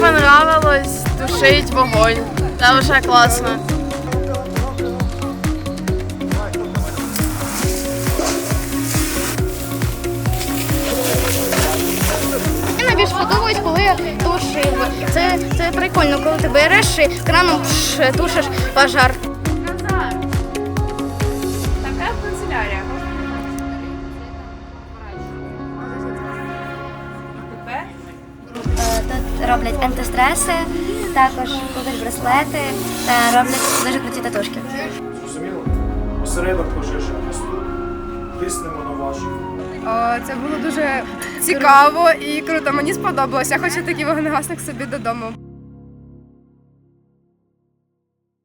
понравилось тушить вогонь. Це вже класно. Мені найбільш подобається, коли я тушив. Це, це прикольно, коли ти береш і краном пш, тушиш пожар. Роблять антистреси, також кладуть браслети та роблять дуже круті татушки. Зрозуміло? Осередок пожежі місту. Тиснемо на вашу. О, Це було дуже цікаво і круто. Мені сподобалося. Я хочу такий вогнегасник собі додому.